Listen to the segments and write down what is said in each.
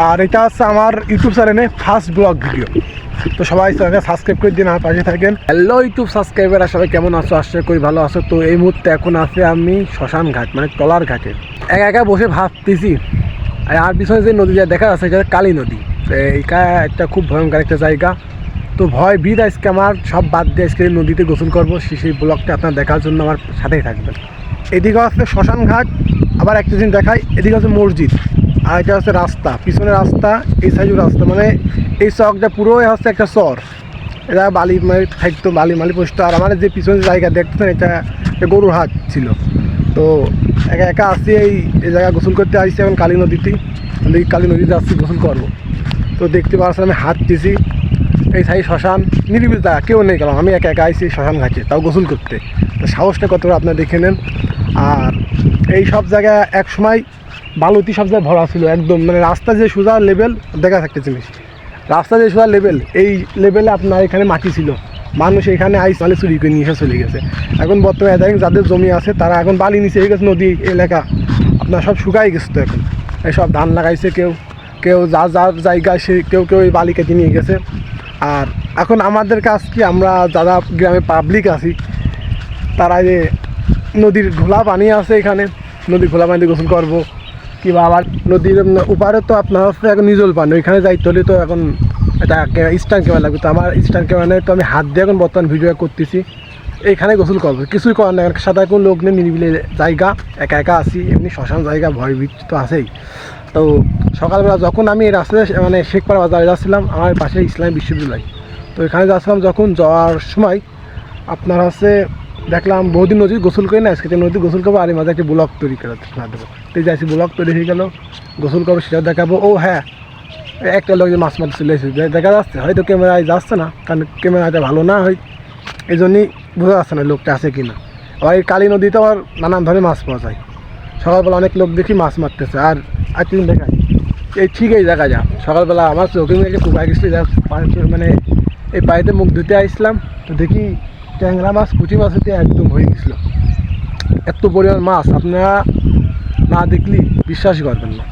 আর এটা হচ্ছে আমার ইউটিউব চ্যানেলে ফার্স্ট ব্লগ ভিডিও। তো সবাই চ্যানেলটা সাবস্ক্রাইব করে দিন, আমার পাশে থাকেন। হ্যালো ইউটিউব সাবস্ক্রাইবার সবাই কেমন আছো? আশা করি ভালো আছো। তো এই মুহূর্তে এখন আছে আমি শ্মশান ঘাট মানে টলার ঘাটে। একা একা বসে ভাবতেছি। আর আর পিছনে যে নদীটা দেখা যাচ্ছে, এটা কালী নদী। তো এইটা একটা খুব ভয়ঙ্কর একটা জায়গা। তো ভয় বিদ আজকে আমার, সব বাদ দিয়ে আজকে নদীতে গোসল করব। সেই ব্লগটা আপনার দেখার জন্য আমার সাথেই থাকবেন। এদিকে হচ্ছে শ্মশান ঘাট, আবার একটা জিনিস দেখাই। এদিকে হচ্ছে মসজিদ। আর এটা হচ্ছে রাস্তা পিছনে রাস্তা, এই সাইডেও রাস্তা মানে এই চকটা পুরোই হচ্ছে একটা চর। এটা বালি মানে থাকতো বালি, মালি পোস্ট, আর আমার যে পিছনে জায়গা দেখতেছেন, এটা গরুর হাট ছিল। তো একা একা আসছি এই জায়গায় গোসল করতে আসছি এখন কালী নদীতে। এই কালী নদীতে আসছি, গোসল করব। তো দেখতে পাচ্ছেন, আমি হাত দিছি এই সাই শ্মশান, নিরিবিল জায়গা, কেউ নেই গেলাম আমি একা একা আইছি শ্মশান ঘাটে, তাও গোসল করতে। তো সাহসটা কতটা, আপনার দেখে নেন। আর এই সব জায়গায় এক সময় বালতি সব জায়গায় ভরা ছিল, একদম মানে রাস্তা যে সোজা লেভেল দেখা থাকতে জিনিস রাস্তা যে সোজা লেভেল এই লেভেলে আপনার এখানে মাটি ছিল। মানুষ এখানে আইস মালে চুরি করে নিয়ে চলে গেছে। এখন বর্তমানে দেখেন যাদের জমি আছে, তারা এখন বালি নিচে হয়ে গেছে, নদী, এলাকা। আপনার সব শুকাই গেছে তো এখন। এইসব ধান লাগাইছে কেউ। কেউ যা যার জায়গায় সে কেউ কেউ এই বালি কেটে নিয়ে গেছে। আর এখন আমাদের কাজ কি, আমরা যারা গ্রামে পাবলিক আছি, তারা যে নদীর ঘোলা পানি আছে এখানে, নদীর ঘোলা পানিতে গোসল করব। কিংবা আবার নদীর, উম ওপারে তো আপনার হচ্ছে এখন নিজল পানি, ওইখানে যাইতে হলে তো এখন এটা স্ট্যান্ড ক্যামেরা লাগবে। তো আমার স্ট্যান্ড ক্যামেরা তো আমি হাত দিয়ে এখন বর্তমান ভিডিও করতেছি। এইখানে গোসল করব, কিছুই করার নেই সাথে কোনো লোক নেই, নিরিবিলি জায়গা, একা একা আছি, এমনি শ্মশান জায়গা, ভয় তো আছেই। তো সকালবেলা যখন আমি রাস্তায় মানে শেখপাড়া বাজারে যাচ্ছিলাম, আমার পাশে ইসলামী বিশ্ববিদ্যালয়। তো এখানে যাচ্ছিলাম যখন যাওয়ার সময় আপনার হচ্ছে দেখলাম বহুদিন নদী গোসল করি না আজকে নদী গোসল করব আর মাঝে একটা ব্লক তৈরি করে দেবো তো যাচ্ছি ব্লক তৈরি হয়ে গেল, গোসল করব সেটা দেখাবো। ও হ্যাঁ একটা লোক যে মাছ মারতে চলে এসেছে। দেখা যাচ্ছে, হয়তো ক্যামেরায় যাচ্ছে না, কারণ ক্যামেরাটা ভালো না হয় এই জন্যই বোঝা যাচ্ছে না লোকটা আছে কি না আবার এই কালী নদীতে আবার নানান ধরনের মাছ পাওয়া যায়। সকালবেলা অনেক লোক দেখি মাছ মারতেছে, আর তুমি দেখাই এই ঠিক এই জায়গা যা। সকালবেলা আমার চোখে মেয়েকে কুকায় গেছিল মানে এই পানিতে মুখ ধুতে আসলাম তো দেখি ট্যাংরা মাছ, পুঁটি মাছ হতে একদম হয়ে গেছিল। এত পরিমাণ মাছ, আপনারা না দেখলে বিশ্বাস করবেন না।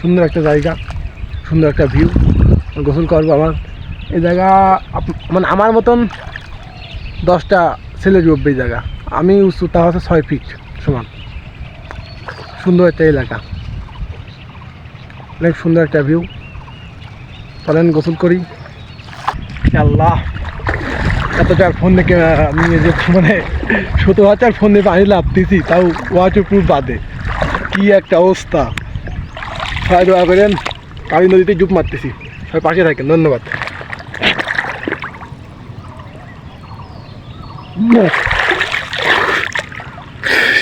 সুন্দর একটা জায়গা, সুন্দর একটা ভিউ গোসল করব আমার এই জায়গা মানে আমার মতন দশটা ছেলে জুটবে এই জায়গা। আমি উচ্চতা হচ্ছে ছয় ফিট সমান। সুন্দর একটা এলাকা। অনেক সুন্দর একটা ভিউ চলেন গোসল করি। আল্লাহ। এতটা ফোন দেখে আমি যে মানে সতেরো হাজার ফোন দিয়ে পানি লাভতেছি তাও ওয়াটার প্রুফ বাদে। কি একটা অবস্থা। সবাই দোয়া করেন কালী নদীতে ডুব মারতেছি। সবাই পাশে থাকেন, ধন্যবাদ।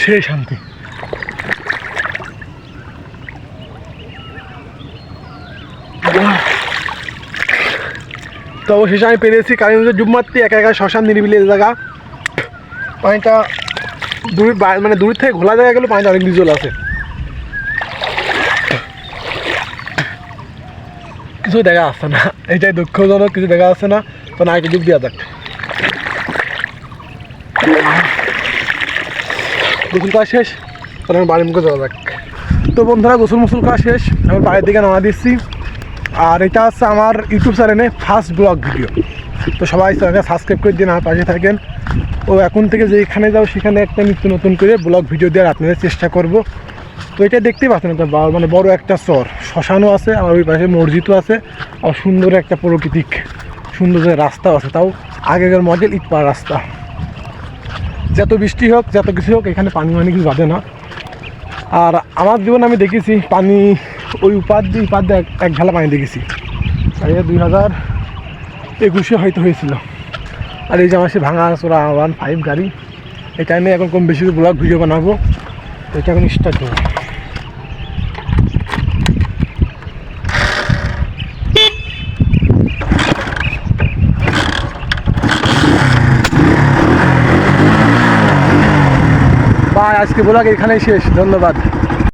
সেই শান্তি। তো অবশেষে আমি পেরেছি কালী নদীতে ডুব মারতে একা একা শ্মশান নিরিবিলি জায়গা। পানিটা দূর মানে দূর থেকে ঘোলা জায়গা গেলে পানিটা অনেক নিজল আছে। কিছু দেখা আসছে না। এটাই দুঃখজনক, কিছু দেখা যাচ্ছে না। তো না ডুব দেওয়া যাক। গোসল করা শেষ। আমি বাড়ির মুখে যাওয়া যাক। তো বন্ধুরা গোসল মুসল করা শেষ। আমি বাড়ির দিকে নামা দিচ্ছি। আর এটা হচ্ছে আমার ইউটিউব চ্যানেলে ফার্স্ট ব্লগ ভিডিও। তো সবাই চ্যানেলটা সাবস্ক্রাইব করে দিন, আমার পাশে থাকেন। ও এখন থেকে যেখানে যাও সেখানে একটা নিত্য নতুন করে ব্লগ ভিডিও দেওয়ার আপনাদের চেষ্টা করব। তো এটা দেখতেই পাচ্ছেন একটা মানে বড় একটা চর। শ্মশানও আছে, আর ওই পাশে মসজিদও আছে। আর সুন্দর একটা প্রকৃতিক সুন্দর যে রাস্তাও আছে, তাও আগেকার মডেল ইটপাড় রাস্তা। যত বৃষ্টি হোক, যত কিছু হোক, এখানে পানি মানি কিছু বাঁধে না। আর আমার জীবনে আমি দেখেছি পানি ওই উপার দিয়ে উপার দিয়ে এক- ঢালা পানি দেখেছি আর এটা দুই হাজার একুশে হয়তো হয়েছিল। আর এই যে আমার সে ভাঙা চোরা ওয়ান ফাইভ গাড়ি, এই টাইমে এখন কম বেশি ব্লগ ভিডিও বানাবো। এটা এখন স্টার্ট করব আজকে ব্লগ এখানেই শেষ। ধন্যবাদ।